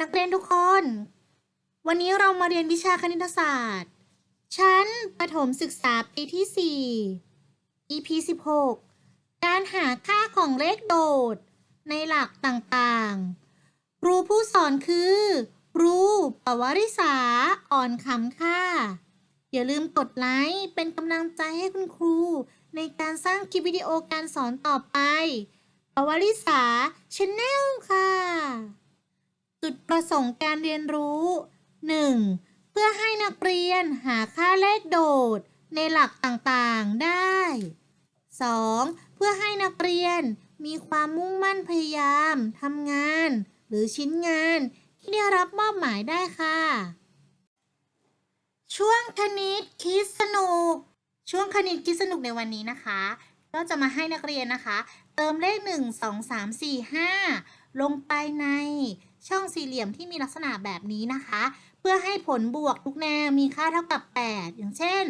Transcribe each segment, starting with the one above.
นักเรียนทุกคน วันนี้เรามาเรียนวิชาคณิตศาสตร์ ชั้นประถมศึกษาปีที่ 4 EP 16 การหาค่าของเลขโดด ในหลักต่างๆ ครูผู้สอนคือ ครูปวริษาอ่อนคำค่ะอย่าลืมกดไลค์เป็นกำลังใจให้คุณครู ในการสร้างคลิปวิดีโอการสอนต่อไปปวริษาชแนลค่ะ จุดประสงค์การเรียนรู้ 1. เพื่อให้นักเรียนหาค่าเลขโดดในหลักต่างๆได้ 2. เพื่อให้นักเรียนมีความมุ่งมั่นพยายามทำงาน หรือชิ้นงานที่ได้รับมอบหมายได้ค่ะ ช่วงคณิตคิดสนุก ช่วงคณิตคิดสนุกในวันนี้นะคะ ก็จะมาให้นักเรียนนะคะ เติมเลข 1 2 3 4 5 ลงไปใน ช่องสี่เหลี่ยมที่มีลักษณะแบบนี้นะคะ เพื่อให้ผลบวกทุกแนวมีค่าเท่ากับ 8 อย่างเช่น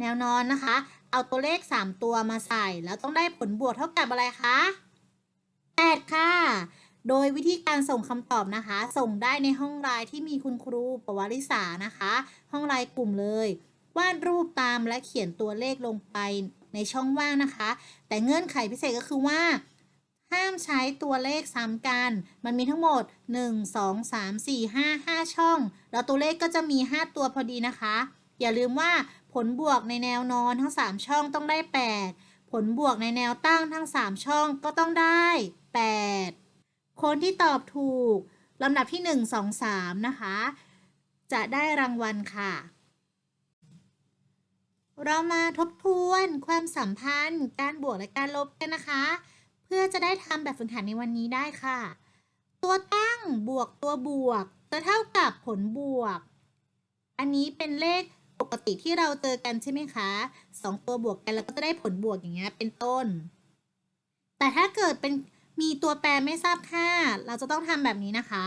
แนวนอนนะคะ เอาตัวเลข 3 ตัวมาใส่ แล้วต้องได้ผลบวกเท่ากับอะไรคะ 8 ค่ะ โดยวิธีการส่งคำตอบนะคะ ส่งได้ในห้องไลน์ที่มีคุณครูปวาริสานะคะ ห้องไลน์กลุ่มเลยวาดรูปตามและเขียนตัวเลขลงไปในช่องว่างนะคะ แต่เงื่อนไขพิเศษก็คือว่า ห้ามใช้ตัวเลขซ้ำกัน มันมีทั้งหมด 1 2 3 4 5 5 ช่อง แล้วตัวเลขก็จะมี 5 ตัวพอดีนะคะ อย่าลืมว่าผลบวกในแนวนอนทั้ง 3 ช่องต้องได้ 8 ผลบวกในแนวตั้งทั้ง 3 ช่องก็ต้องได้ 8 คนที่ตอบถูกลำดับที่ 1 2 3 นะคะ จะได้รางวัลค่ะ เรามาทบทวนความสัมพันธ์ การบวกและการลบกันนะคะ เพื่อจะได้ทำแบบฝึกหัดในวันนี้ได้ค่ะ ตัวตั้งบวกตัวบวก จะเท่ากับผลบวก อันนี้เป็นเลขปกติที่เราเจอกันใช่ไหมคะสองตัวบวกกันแล้วก็จะได้ผลบวกอย่างเงี้ยเป็นต้น แต่ถ้าเกิดเป็นมีตัวแปรไม่ทราบค่า เราจะต้องทำแบบนี้นะคะ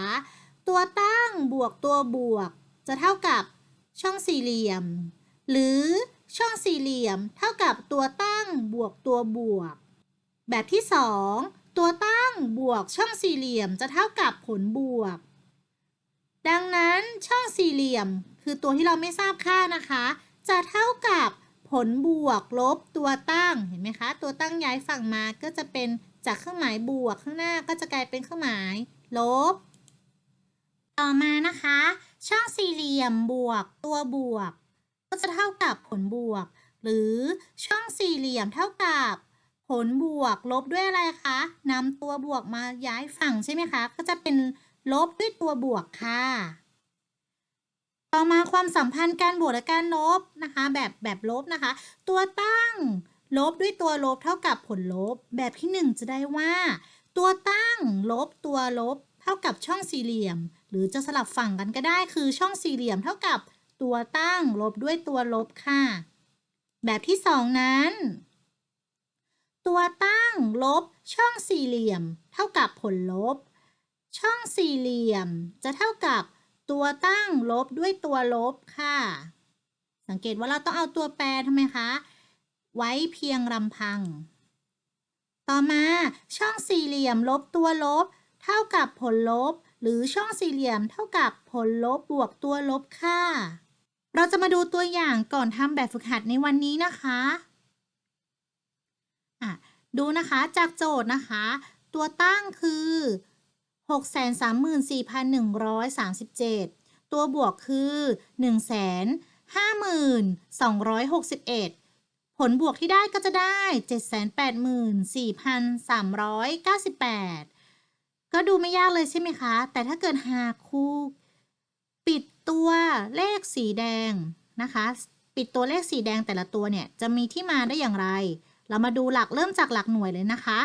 ตัวตั้งบวกตัวบวก จะเท่ากับช่องสี่เหลี่ยม หรือช่องสี่เหลี่ยม เท่ากับตัวตั้งบวกตัวบวก แบบที่ 2 ตัวตั้งบวกช่องสี่เหลี่ยมจะเท่ากับผลบวก ดังนั้นช่องสี่เหลี่ยม คือตัวที่เราไม่ทราบค่านะคะ จะเท่ากับผลบวกลบตัวตั้งเห็นไหมคะ ตัวตั้งย้ายฝั่งมาก็จะเป็นจากเครื่องหมายบวกข้างหน้าก็จะกลายเป็นเครื่องหมาย ลบ ต่อมานะคะ ช่องสี่เหลี่ยมบวกตัวบวก ก็จะเท่ากับผลบวก หรือช่องสี่เหลี่ยมเท่ากับ ผลบวกลบด้วยอะไรคะนำตัวบวกมาย้ายฝั่งใช่ไหมคะ ก็จะเป็นลบด้วยตัวบวกค่ะ ต่อมาความสัมพันธ์การบวกและการลบนะคะ แบบแบบลบนะคะ ตัวตั้งลบด้วยตัวลบเท่ากับผลลบ แบบที่หนึ่งจะได้ว่า ตัวตั้งลบตัวลบ เท่ากับช่องสี่เหลี่ยม หรือจะสลับฝั่งกันก็ได้คือช่องสี่เหลี่ยมเท่ากับตัวตั้งลบด้วยตัวลบค่ะ แบบที่สองนั้น ตัวตั้งลบช่องสี่เหลี่ยม เท่ากับผลลบ ช่องสี่เหลี่ยม จะเท่ากับตัวตั้งลบด้วยตัวลบค่ะ สังเกตว่าเราต้องเอาตัวแปรทำไมคะ ไว้เพียงลำพัง ต่อมาช่องสี่เหลี่ยมลบตัวลบ เท่ากับผลลบ หรือช่องสี่เหลี่ยมเท่ากับผลลบบวกตัวลบค่ะ เราจะมาดูตัวอย่างก่อนทำแบบฝึกหัดในวันนี้นะคะอะ ดูนะคะจากโจทย์นะคะ ตัวตั้งคือ 634,137 ตัวบวกคือ 152,261 ผลบวกที่ได้ก็จะได้ 784,398 ก็ดูไม่ยากเลยใช่ไหมคะ แต่ถ้าเกิดหากครูปิดตัวเลขสีแดงนะคะ ปิดตัวเลขสีแดงแต่ละตัวเนี่ย จะมีที่มาได้อย่างไร เรามาดูหลักเริ่มจากหลักหน่วยเลยนะคะ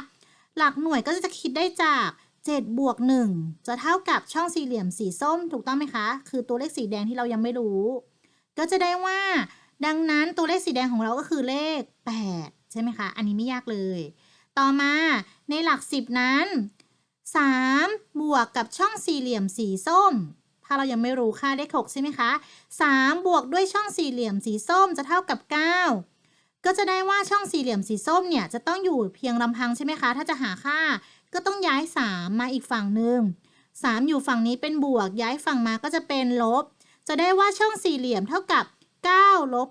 หลักหน่วยก็จะคิดได้จาก7บวก1จะเท่ากับช่องสี่เหลี่ยมสีส้มถูกต้องไหมคะ คือตัวเลขสีแดงที่เรายังไม่รู้ ก็จะได้ว่า ดังนั้นตัวเลขสีแดงของเราก็คือเลข 8 ใช่ไหมคะ อันนี้ไม่ยากเลย ต่อมาในหลัก 10 นั้น 3 บวกกับช่องสี่เหลี่ยมสีส้ม ถ้าเรายังไม่รู้ค่าเลข 6 ใช่ไหมคะ 3 บวกด้วยช่องสี่เหลี่ยมสีส้มจะเท่ากับ 9 ก็จะได้ว่าช่องสี่เหลี่ยมสีส้มเนี่ยจะต้องอยู่เพียงลำพังใช่ไหมคะ ถ้าจะหาค่าก็ต้องย้าย 3 มาอีกฝั่งหนึ่ง3 อยู่ฝั่งนี้เป็นบวก ย้ายฝั่งมาก็จะเป็นลบ จะได้ว่าช่องสี่เหลี่ยมเท่ากับ9ลบ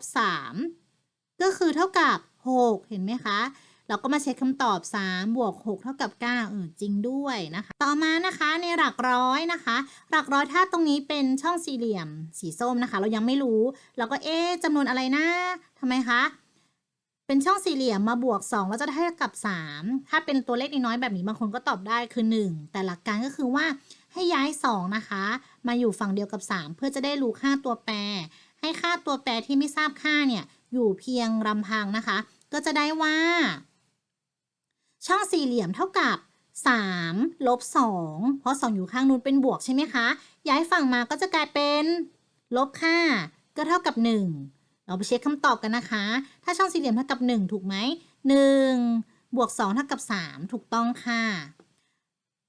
3ก็คือเท่ากับ 6 เห็นไหมคะ เราก็มาเช็คคำตอบ 3 บวก 6 เท่ากับ 9 เออจริงด้วยนะคะ ต่อมานะคะในหลักร้อยนะคะ หลักร้อยถ้าตรงนี้เป็นช่องสี่เหลี่ยมสีส้มนะคะ เรายังไม่รู้ เราก็เอ๊ะจำนวนอะไรนะทำไมคะ เป็นช่องสี่เหลี่ยมมาบวก 2 แล้วจะได้เท่ากับ 3 ถ้าเป็นตัวเลขน้อยๆแบบนี้บางคนก็ตอบได้คือ 1 แต่หลักการก็คือว่าให้ย้าย 2 นะคะ มาอยู่ฝั่งเดียวกับ 3 เพื่อจะได้รู้ค่าตัวแปร ให้ค่าตัวแปรที่ไม่ทราบค่าเนี่ยอยู่เพียงลำพังนะคะ ก็จะได้ว่า ช่องสี่เหลี่ยมเท่ากับ3ลบ2เพราะ 2 อยู่ข้างนู้นเป็นบวกใช่ไหมคะ ย้ายฝั่งมาก็จะกลายเป็น ลบค่า ก็เท่ากับ 1 เราไปเช็คคำตอบกันนะคะ ถ้าช่องสี่เหลี่ยมเท่ากับ 1 ถูกไหม1บวก2เท่ากับ 3 ถูกต้องค่ะ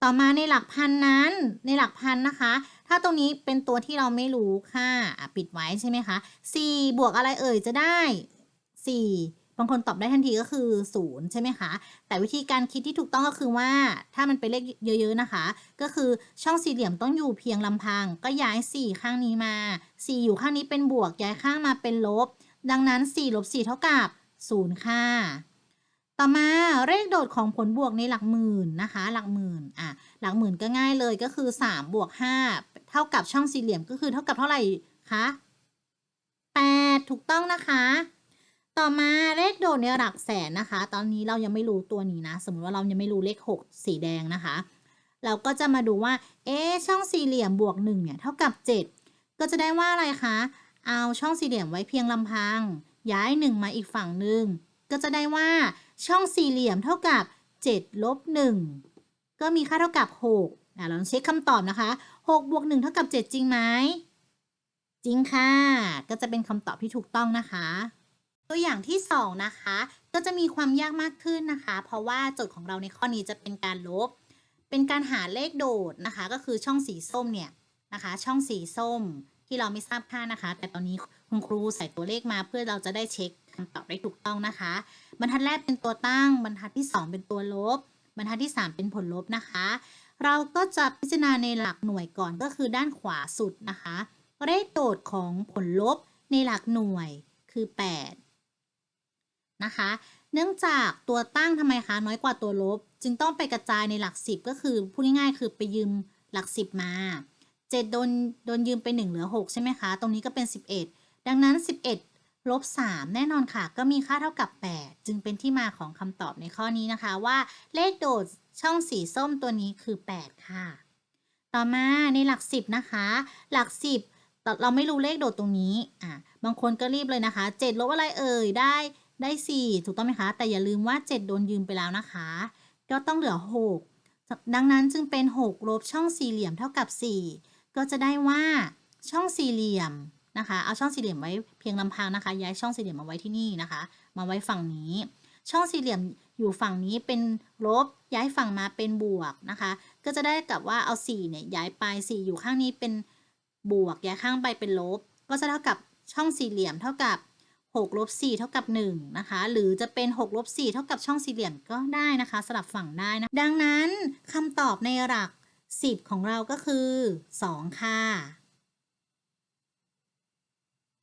ต่อมาในหลักพันนั้น ในหลักพันนะคะ ถ้าตรงนี้เป็นตัวที่เราไม่รู้ค่ะ ปิดไว้ใช่ไหมคะ4บวกอะไรเอ่ยจะได้ 4 บางคนตอบได้ทันทีก็คือ0ใช่ไหมคะ แต่วิธีการคิดที่ถูกต้องก็คือว่า ถ้ามันเป็นเลขเยอะ ๆนะคะ ก็คือช่องสี่เหลี่ยมต้องอยู่เพียงลำพัง ก็ย้าย 4 ข้างนี้มา 4 อยู่ข้างนี้เป็นบวก ย้ายข้างมาเป็นลบ ดังนั้น4ลบ4เท่ากับ0ค่ะ ต่อมาเลขโดดของผลบวกในหลักหมื่นนะคะ หลักหมื่นอะหลักหมื่นก็ง่ายเลยก็คือ3บวก5เท่ากับช่องสี่เหลี่ยมก็คือเท่ากับเท่าไหร่คะ8ถูกต้องนะคะ ต่อมาเลขโดดในหลักแสนนะคะ ตอนนี้เรายังไม่รู้ตัวนี้นะ สมมติว่าเรายังไม่รู้เลข 6 สีแดงนะคะ เราก็จะมาดูว่า เอ๊ช่องสี่เหลี่ยมบวก1เนี่ยเท่ากับ 7 ก็จะได้ว่าอะไรคะ เอาช่องสี่เหลี่ยมไว้เพียงลำพัง ย้าย 1 มาอีกฝั่งหนึ่ง ก็จะได้ว่าช่องสี่เหลี่ยมเท่ากับ7ลบ1ก็มีค่าเท่ากับ6อะเราเช็คคำตอบนะคะ6บวก1เท่ากับ 7 จริงไหม จริงค่ะ ก็จะเป็นคำตอบที่ถูกต้องนะคะ ตัวอย่างที่ 2 นะคะ ก็จะมีความยากมากขึ้นนะคะ เพราะว่าโจทย์ของเราในข้อนี้จะเป็นการลบ เป็นการหาเลขโดดนะคะ ก็คือช่องสีส้มเนี่ยนะคะ ช่องสีส้มที่เราไม่ทราบค่านะคะ แต่ตอนนี้คุณครูใส่ตัวเลขมาเพื่อเราจะได้เช็คคำตอบได้ถูกต้องนะคะ บรรทัดแรกเป็นตัวตั้ง บรรทัดที่ 2 เป็นตัวลบ บรรทัดที่ 3 เป็นผลลบนะคะ เราก็จะพิจารณาในหลักหน่วยก่อนก็คือด้านขวาสุดนะคะเลขโดดของผลลบในหลักหน่วยคือ 8 นะคะ เนื่องจากตัวตั้งทำไมคะน้อยกว่าตัวลบ จึงต้องไปกระจายในหลัก 10 ก็คือพูดง่ายๆคือไปยืมหลัก 10 มา 7 โดนโดนยืมไป 1 เหลือ 6 ใช่ไหมคะ ตรงนี้ก็เป็น 11 ดังนั้น 11ลบ3แน่นอนค่ะ ก็มีค่าเท่ากับ 8 จึงเป็นที่มาของคำตอบในข้อนี้นะคะว่าเลขโดดช่องสีส้มตัวนี้คือ 8 ค่ะ ต่อมาในหลัก 10 นะคะ หลัก 10เราไม่รู้เลขโดดตรงนี้ อะ บางคนก็รีบเลยนะคะ 7 ลบอะไรเอ่ย ได้ ได้ 4 ถูกต้องไหมคะ แต่อย่าลืมว่า 7 โดนยืมไปแล้วนะคะ ก็ต้องเหลือ 6 ดังนั้นจึงเป็น 6 ลบช่องสี่เหลี่ยมเท่ากับ 4 ก็จะได้ว่าช่องสี่เหลี่ยมนะคะ เอาช่องสี่เหลี่ยมไว้เพียงลำพังนะคะ ย้ายช่องสี่เหลี่ยมมาไว้ที่นี่นะคะ มาไว้ฝั่งนี้ ช่องสี่เหลี่ยมอยู่ฝั่งนี้เป็นลบ ย้ายฝั่งมาเป็นบวกนะคะ ก็จะได้กับว่าเอา4เนี่ยย้ายไป 4 อยู่ข้างนี้เป็นบวกย้ายข้างไปเป็นลบ ก็จะเท่ากับช่องสี่เหลี่ยมเท่ากับ 6ลบ4เท่ากับ1นะคะ หรือจะเป็น6ลบ4เท่ากับช่องสี่เหลี่ยมก็ได้นะคะ สลับฝั่งได้นะ ดังนั้นคำตอบในหลัก 10 ของเราก็คือ 2 ค่ะ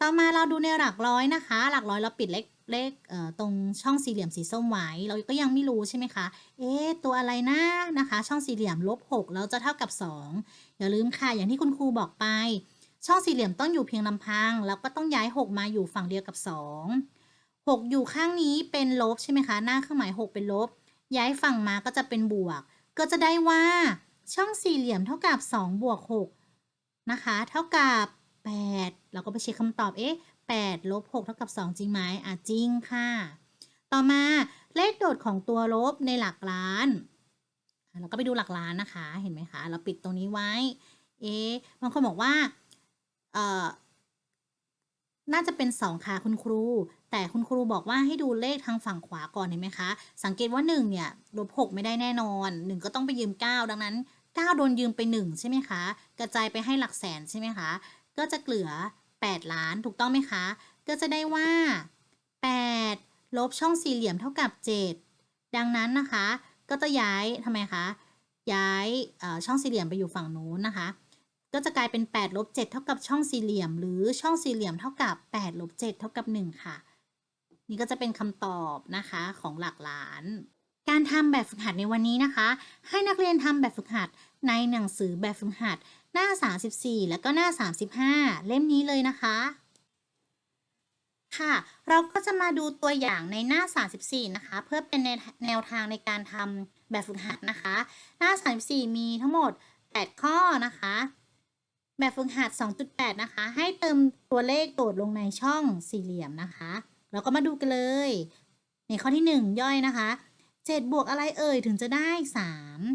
ต่อมาเราดูในหลักร้อยนะคะ หลักร้อยเราปิดเลขเลขตรงช่องสี่เหลี่ยมสีส้มไว้ เราก็ยังไม่รู้ใช่ไหมคะ เอ๊ะ ตัวอะไรนะนะคะ ช่องสี่เหลี่ยมลบ6แล้วจะเท่ากับ 2 อย่าลืมค่ะ อย่างที่คุณครูบอกไป ช่องสี่เหลี่ยมต้องอยู่เพียงลำพัง แล้วก็ต้องย้าย 6 มาอยู่ฝั่งเดียวกับ 2 6 อยู่ข้างนี้เป็นลบใช่ไหมคะ หน้าเครื่องหมาย 6 เป็นลบ ย้ายฝั่งมาก็จะเป็นบวก ก็จะได้ว่าช่องสี่เหลี่ยมเท่ากับ 2 บวก 6 นะคะ เท่ากับ 8 เราก็ไปเช็คคำตอบ เอ๊ะ8ลบ6เท่ากับ 2 จริงไหมอะจริงค่ะ ต่อมาเลขโดดของตัวลบในหลักล้าน เราก็ไปดูหลักล้านนะคะ เห็นไหมคะ เราปิดตรงนี้ไว้ เอ๊ะบางคนบอกว่า น่าจะเป็น 2 ค่ะคุณครู แต่คุณครูบอกว่าให้ดูเลขทางฝั่งขวาก่อนเห็นไหมคะ สังเกตว่า 1 เนี่ยลบ6ไม่ได้แน่นอน 1 ก็ต้องไปยืม 9 ดังนั้น 9 โดนยืมไป 1 ใช่ไหมคะ กระจายไปให้หลักแสนใช่ไหมคะ ก็จะเหลือ 8 ล้านถูกต้องไหมคะ ก็จะได้ว่า 8 ลบช่องสี่เหลี่ยมเท่ากับ 7 ดังนั้นนะคะ ก็จะย้ายทำไมคะ ย้ายช่องสี่เหลี่ยมไปอยู่ฝั่งนู้นนะคะ ก็จะกลายเป็น8ลบ7เท่ากับช่องสี่เหลี่ยม หรือช่องสี่เหลี่ยมเท่ากับ8ลบ7เท่ากับ 1 ค่ะ นี่ก็จะเป็นคำตอบนะคะของหลักล้าน การทำแบบฝึกหัดในวันนี้นะคะ ให้นักเรียนทำแบบฝึกหัดในหนังสือแบบฝึกหัด หน้า 34 แล้วก็หน้า 35 เล่มนี้เลยนะคะค่ะ เราก็จะมาดูตัวอย่างในหน้า 34 นะคะ เพื่อเป็นแนวแนวทางในการทำแบบฝึกหัดนะคะ หน้า 34 มีทั้งหมด 8 ข้อนะคะ แบบฝึกหัด 2.8 นะคะ ให้เติมตัวเลขโดดลงในช่องสี่เหลี่ยมนะคะเราก็มาดูกันเลย ในข้อที่ 1 ย่อยนะคะ 7 บวกอะไรเอ่ยถึงจะได้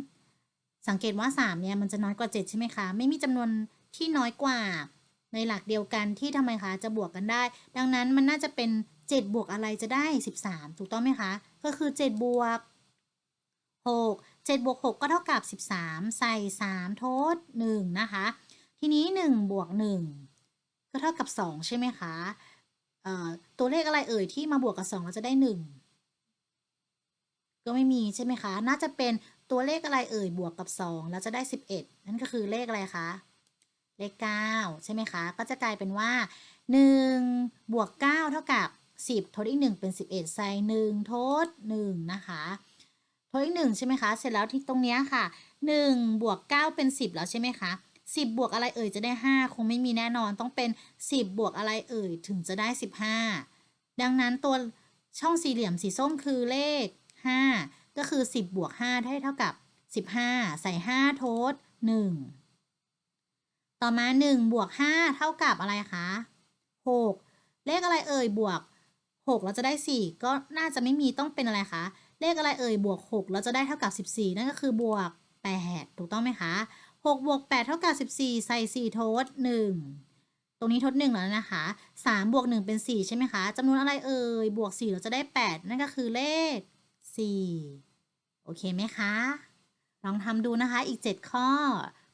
3 สังเกตว่า 3 เนี่ย มันจะน้อยกว่า 7 ใช่ไหมคะ ไม่มีจำนวนที่น้อยกว่า ในหลักเดียวกันที่ทำไมคะ จะบวกกันได้ ดังนั้นมันน่าจะเป็น 7 บวกอะไรจะได้ 13 ถูกต้องไหมคะ ก็คือ 7 บวก 6 7บวก6ก็เท่ากับ 13 ใส่3ทด1นะคะ ทีนี้1บวก1ก็เท่ากับ 2 ใช่ไหมคะตัวเลขอะไรเอ่ยที่มาบวกกับ 2 เราจะได้ 1 ก็ไม่มีใช่ไหมคะ น่าจะเป็นตัวเลขอะไรเอ่ยบวกกับ 2 แล้วจะได้ 11 นั่นก็คือเลขอะไรคะ เลข 9 ใช่ไหมคะ ก็จะกลายเป็นว่า 1 บวก 9 เท่ากับ 10 ทดอีก 1 เป็น 11 ใส่ 1 ทด 1 นะคะทดอีก 1 ใช่ไหมคะ เสร็จแล้วที่ตรงเนี้ยค่ะ 1 บวก 9 เป็น 10 แล้วใช่ไหมคะ 10 บวกอะไรเอ่ยจะได้ 5 คงไม่มีแน่นอนต้องเป็น 10 บวกอะไรเอ่ยถึงจะได้ 15 ดังนั้นตัวช่องสี่เหลี่ยมสีส้มคือเลข 5 ก็คือ 10 บวก 5 ได้เท่ากับ 15 ใส่5ทด1ต่อมา 1 บวก 5 เท่ากับอะไรคะ 6 เลขอะไรเอ่ยบวก 6 เราจะได้ 4 ก็น่าจะไม่มีต้องเป็นอะไรคะ เลขอะไรเอ่ยบวก 6 เราจะได้เท่ากับ 14 นั่นก็คือบวก 8 ถูกต้องไหมคะ 6บวก8เท่ากับ14 ใส่4ทด1ตรงนี้ทด 1 แล้วนะคะ3บวก 1 เป็น 4 ใช่ไหมคะจำนวนอะไรเอ่ย บวก 4 เราจะได้ 8 นั่นก็คือเลข 4 โอเคไหมคะ ลองทำดูนะคะ อีก 7 ข้อ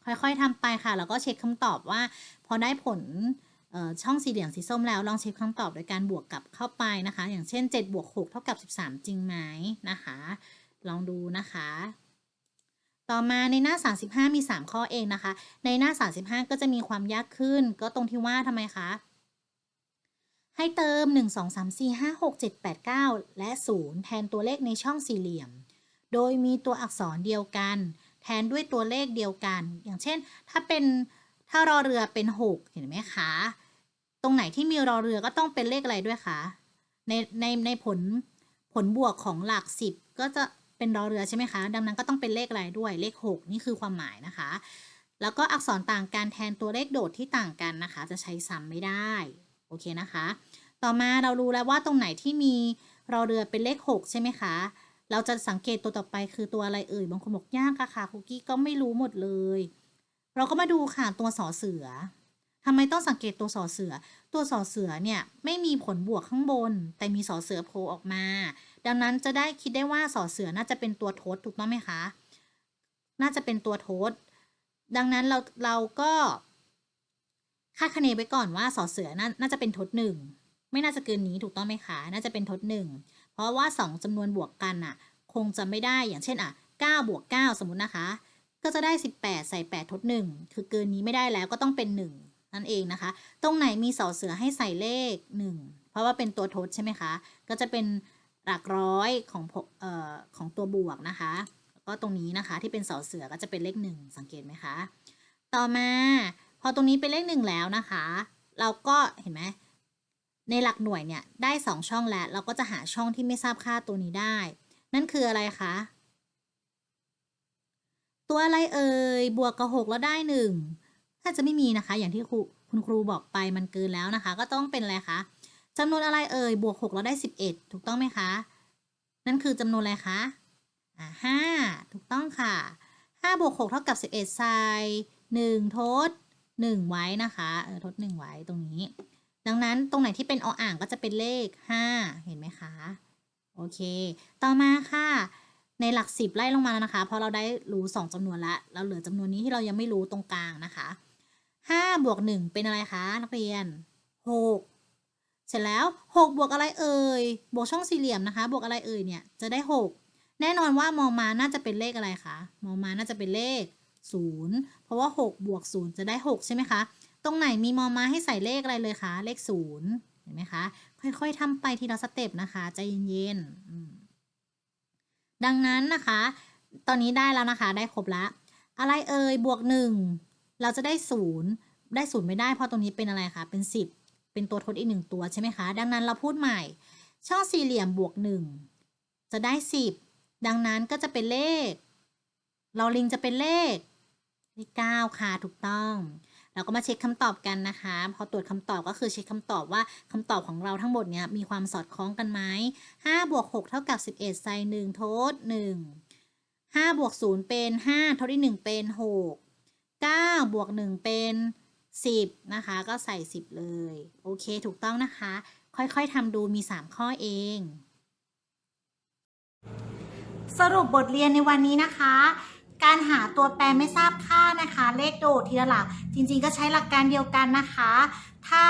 ค่อยๆทำไปค่ะ แล้วก็เช็คคำตอบว่า พอได้ผลช่องสี่เหลี่ยมสีส้มแล้วลองเช็คคำตอบโดยการบวกกลับเข้าไปนะคะ อย่างเช่น7บวก6เท่ากับ 13 จริงไหมนะคะ ลองดูนะคะ ต่อมาในหน้า 35 มี 3 ข้อเองนะคะ ในหน้า 35 ก็จะมีความยากขึ้น ก็ตรงที่ว่าทำไมคะ ให้เติม 1 2 3 4 5 6 7 8 9 และ 0 แทนตัวเลขในช่องสี่เหลี่ยม โดยมีตัวอักษรเดียวกัน แทนด้วยตัวเลขเดียวกัน อย่างเช่น ถ้าเป็นถ้ารอเรือเป็น 6 เห็นไหมคะ ตรงไหนที่มีรอเรือก็ต้องเป็นเลขอะไรด้วยคะ ในในในผลผลบวกของหลัก 10 ก็จะ เป็นรอเรือใช่ไหมคะ ดังนั้นก็ต้องเป็นเลขอะไรด้วยเลข 6 นี่คือความหมายนะคะ แล้วก็อักษรต่างกันแทนตัวเลขโดดที่ต่างกันนะคะ จะใช้ซ้ำไม่ได้ โอเคนะคะ ต่อมาเรารู้แล้วว่าตรงไหนที่มีรอเรือเป็นเลข 6 ใช่ไหมคะ เราจะสังเกตตัวต่อไปคือตัวอะไรเอ่ย บางคนบอกยากอะค่ะคุกกี้ก็ไม่รู้หมดเลย เราก็มาดูค่ะตัวสอเสือทำไมต้องสังเกตตัวสอเสือ ตัวสอเสือเนี่ยไม่มีผลบวกข้างบน แต่มีสอเสือโผล่ออกมา ดังนั้นจะได้คิดได้ว่าสอเสือน่าจะเป็นตัวทดถูกต้องไหมคะ น่าจะเป็นตัวทดดังนั้นเราเราก็คาดคะเนไว้ก่อนว่าสอเสือนาน่าจะเป็นทดหนึ่งไม่น่าจะเกินนี้ถูกต้องไหมคะ น่าจะเป็นทดหนึ่งเพราะว่า 2จำนวนบวกกันอะคงจะไม่ได้อย่างเช่นอะ9บวก9สมมุตินะคะ ก็จะได้ 18 ใส่ 8 ทด1คือเกินนี้ไม่ได้แล้วก็ต้องเป็น 1 นั่นเองนะคะ ตรงไหนมีสอเสือให้ใส่เลข 1 เพราะว่าเป็นตัวทดใช่ไหมคะ ก็จะเป็น หลักร้อยของเอ่อของตัวบวกนะคะ แล้วก็ตรงนี้นะคะที่เป็นสอเสือก็จะเป็นเลข1สังเกตไหมคะ ต่อมาพอตรงนี้เป็นเลข1แล้วนะคะ เราก็เห็นไหมในหลักหน่วยเนี่ยได้ 2 ช่องแล้ว เราก็จะหาช่องที่ไม่ทราบค่าตัวนี้ได้ นั่นคืออะไรคะ ตัวอะไรเอ่ยบวกกับ6แล้วได้1ถ้าจะไม่มีนะคะ อย่างที่ครูคุณครูบอกไปมันเกินแล้วนะคะ ก็ต้องเป็นอะไรคะ จำนวนอะไรเอ่ย บวก6แล้วได้ 11 ถูกต้องไหมคะ นั่นคือจำนวนอะไรคะห้าถูกต้องค่ะ5บวก6เท่ากับ 11ใส่1ทด 1 ไว้นะคะเออทด 1 ไว้ตรงนี้ ดังนั้นตรงไหนที่เป็นออ่างก็จะเป็นเลข 5 เห็นไหมคะ โอเค ต่อมาค่ะ ในหลัก 10 ไล่ลงมาแล้วนะคะ เพราะเราได้รู้ 2จำนวนละเราเหลือจำนวนนี้ที่เรายังไม่รู้ตรงกลางนะคะ5บวก1เป็นอะไรคะ นักเรียน 6 เสร็จแล้ว 6 บวกอะไรเอ่ย บวกช่องสี่เหลี่ยมนะคะ บวกอะไรเอ่ยเนี่ย จะได้ 6 แน่นอนว่ามอมาน่าจะเป็นเลขอะไรคะ มอมาน่าจะเป็นเลข 0 เพราะว่า 6 บวก 0 จะได้ 6 ใช่ไหมคะ ตรงไหนมีมอมาให้ใส่เลขอะไรเลยคะ เลข 0 เห็นไหมคะ ค่อยๆทำไปทีละสเต็ปนะคะ ใจเย็นๆ ดังนั้นนะคะ ตอนนี้ได้แล้วนะคะ ได้ครบละ อะไรเอ่ย บวก 1 เราจะได้ 0 ได้ 0 ไม่ได้ เพราะตรงนี้เป็นอะไรคะ เป็น 10 เป็นตัวทดอีกหนึ่งตัวใช่ไหมคะ ดังนั้นเราพูดใหม่ ช่องสี่เหลี่ยมบวก1จะได้10ดังนั้นก็จะเป็นเลข เราลิงจะเป็นเลขเลข9ค่ะถูกต้อง เราก็มาเช็คคำตอบกันนะคะ พอตรวจคำตอบก็คือเช็คคำตอบว่าคำตอบของเราทั้งหมดเนี้ยมีความสอดคล้องกันไหม5บวก6เท่ากับ11ใส่1ทด1 5บวก0เป็น5ทดอีก1เป็น6 9บวก1เป็น 10 นะคะ ก็ใส่ 10 เลย โอเค ถูกต้องนะคะ ค่อยๆทำดูมี 3 ข้อเอง สรุปบทเรียนในวันนี้นะคะ การหาตัวแปรไม่ทราบค่านะคะ เลขโดดทีละหลัก จริงๆก็ใช้หลักการเดียวกันนะคะ ถ้า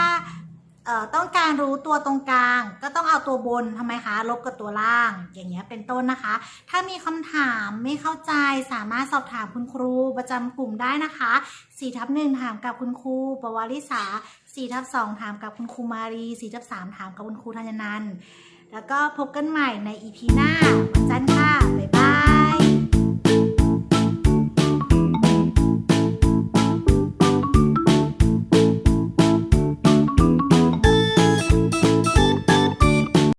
ต้องการรู้ตัวตรงกลาง ก็ต้องเอาตัวบนทำไมคะ ลบกับตัวล่าง อย่างเงี้ยเป็นต้นนะคะ ถ้ามีคำถามไม่เข้าใจสามารถสอบถามคุณครูประจำกลุ่มได้นะคะ4ทับ1ถามกับคุณครูปวาริสา4ทับ2ถามกับคุณครูมารี4ทับ3ถามกับคุณครูธัญนันแล้วก็พบกันใหม่ในอีพีหน้าวันค่ะ